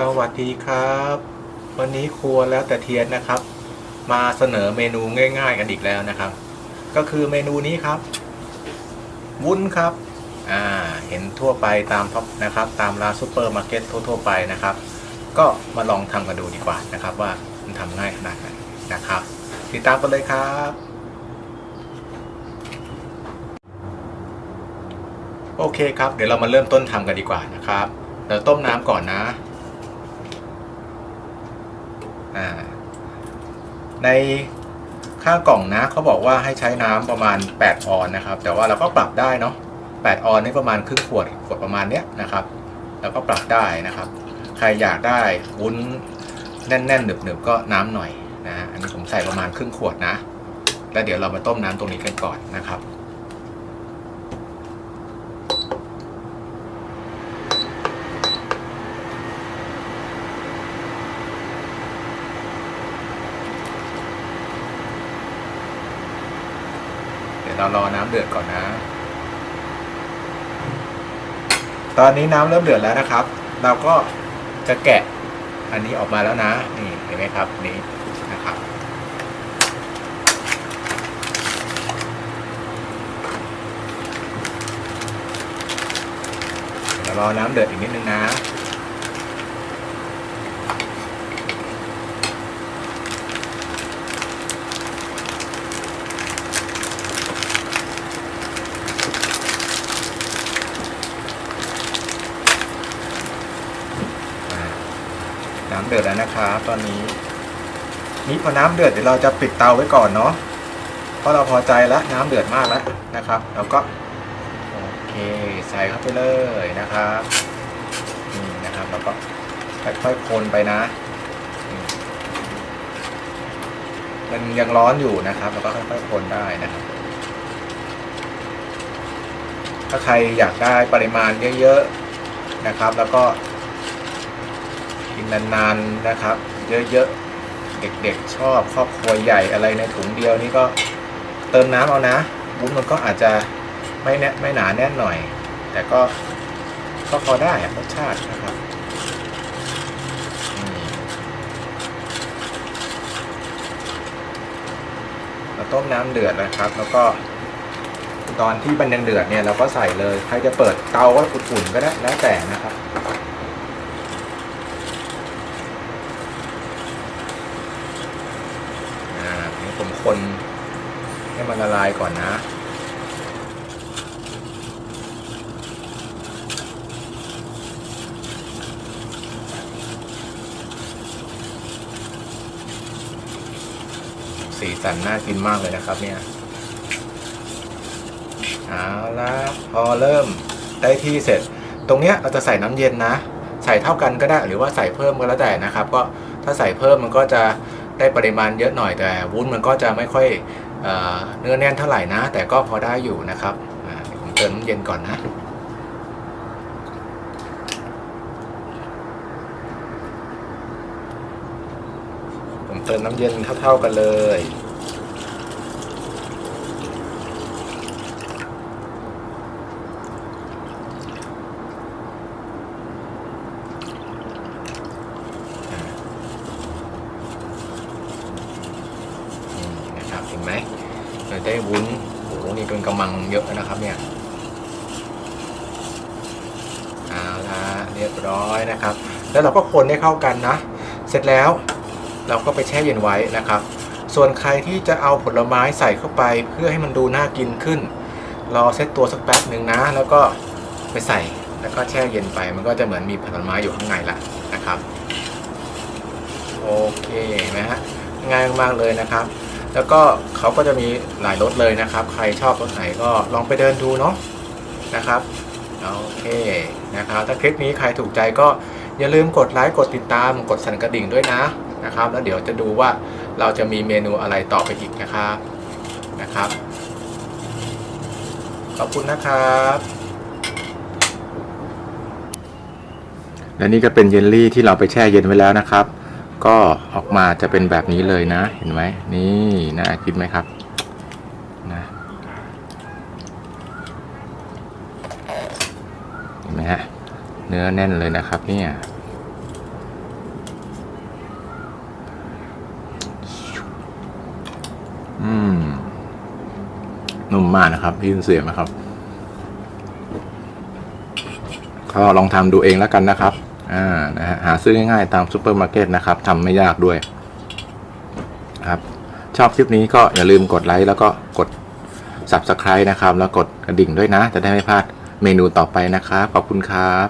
สวัสดีครับ วันนี้ครัวแล้วแต่เทียนนะครับ มาเสนอเมนูง่าย ๆ กันอีกแล้วนะครับ ก็คือเมนูนี้ครับ วุ้นครับอ่าเห็นทั่วไปตามท็อปนะครับ ตามร้านซูเปอร์มาร์เก็ตทั่วๆไปนะครับ ก็มาลองทำกันดูดีกว่านะครับ ว่ามันทำง่ายขนาดไหนนะครับ ติดตามกันเลยครับโอเคครับ เดี๋ยวเรามาเริ่มต้นทำกันดีกว่านะครับเดี๋ยวต้มน้ำก่อนนะ อ่าในข้ากล่องนะเขาบอกว่าให้ใช้น้ำประมาณ 8 ออนนะครับ แต่ว่าเราก็ปรับได้เนาะ8ออนนี่ประมาณครึ่งขวดขวดประมาณเนี้ยนะครับเราก็ปรับได้นะครับ ใครอยากได้วุ้นแน่นๆหนึบๆก็น้ำหน่อยนะฮะอันนี้ผมใส่ประมาณครึ่งขวดนะ แล้วเดี๋ยวเรามาต้มน้ำตรงนี้กันก่อนนะครับ เรารอน้ำเดือดก่อนนะ ตอนนี้น้ำเริ่มเดือดแล้วนะครับ เราก็จะแกะอันนี้ออกมาแล้วนะ นี่เห็นไหมครับ นี่นะครับ เดี๋ยวรอน้ำเดือดอีกนิดนึงนะ น้ำเดือดแล้วนะครับ ตอนนี้ นี่พอน้ำเดือดเดี๋ยวเราจะปิดเตาไว้ก่อนเนาะเพราะเราพอใจแล้วน้ำเดือดมากแล้วนะครับเราก็โอเคใส่เข้าไปเลยนะครับนี่นะครับเราก็ค่อยๆคนไปนะมันยังร้อนอยู่นะครับเราก็ค่อยๆคนได้นะครับ ถ้าใครอยากได้ปริมาณเยอะๆนะครับ แล้วก็ กินนานๆนะครับ เยอะๆ เด็กๆชอบครอบครัวใหญ่อะไรในถุงเดียวนี่ก็เติมน้ำเอานะวุ้นมันก็อาจจะไม่แน่ไม่หนาแน่นหน่อย แต่ก็ก็พอได้อรสชาตินะครับมเราต้มน้ำเดือดนะครับ แล้วก็ตอนที่มันยังเดือดเนี่ยเราก็ใส่เลย ใครจะเปิดเตาก็อุ่นๆก็ได้แล้วแต่นะครับ อ่าทีนี้ผมคนให้มันละลายก่อนนะ สีสันน่ากินมากเลยนะครับเนี่ย เอาละพอเริ่มได้ที่เสร็จ ตรงเนี้ยเราจะใส่น้ำเย็นนะ ใส่เท่ากันก็ได้หรือว่าใส่เพิ่มก็แล้วแต่นะครับ ก็ถ้าใส่เพิ่มมันก็จะได้ปริมาณเยอะหน่อยแต่วุ้นมันก็จะไม่ค่อย เเนื้อแน่นเท่าไหร่นะ แต่ก็พอได้อยู่นะครับผมเติมน้ำเย็นก่อนนะผมเติมน้ำเย็นเท่าๆกันเลย นี่นะครับเห็นไหมเราได้วุ้นโอ้โหนี่เป็นกำมังเยอะนะครับเนี่ยเอาละเรียบร้อยนะครับ แล้วเราก็คนให้เข้ากันนะ เสร็จแล้วเราก็ไปแช่เย็นไว้นะครับ ส่วนใครที่จะเอาผลไม้ใส่เข้าไปเพื่อให้มันดูน่ากินขึ้นรอเซตตัวสักแป๊บหนึ่งนะ แล้วก็ไปใส่แล้วก็แช่เย็นไป มันก็จะเหมือนมีผลไม้อยู่ข้างในละนะครับ โอเคเห็นไหมฮะง่ายมากเลยนะครับ แล้วก็เขาก็จะมีหลายรสเลยนะครับ ใครชอบรสไหนก็ลองไปเดินดูเนาะนะครับโอเคนะครับ ถ้าคลิปนี้ใครถูกใจก็อย่าลืมกดไลค์กดติดตามกดสั่นกระดิ่งด้วยนะนะครับ แล้วเดี๋ยวจะดูว่าเราจะมีเมนูอะไรต่อไปอีกนะครับนะครับ ขอบคุณนะครับ และนี่ก็เป็นเยลลี่ที่เราไปแช่เย็นไว้แล้วนะครับ ก็ออกมาจะเป็นแบบนี้เลยนะ เห็นไหมนี่น่าคิดไหมครับนะเห็นไหมฮะเนื้อแน่นเลยนะครับเนี่ยอืมนุ่มมากนะครับพี่เสียงนะครับก็ลองทำดูเองแล้วกันนะครับ อ่านะฮะหาซื้อง่ายๆตามซูเปอร์มาร์เก็ตนะครับทำไม่ยากด้วยครับ ชอบคลิปนี้ก็อย่าลืมกดไลค์แล้วก็กด Subscribe นะครับ แล้วกดกระดิ่งด้วยนะ จะได้ไม่พลาดเมนูต่อไปนะครับ ขอบคุณครับ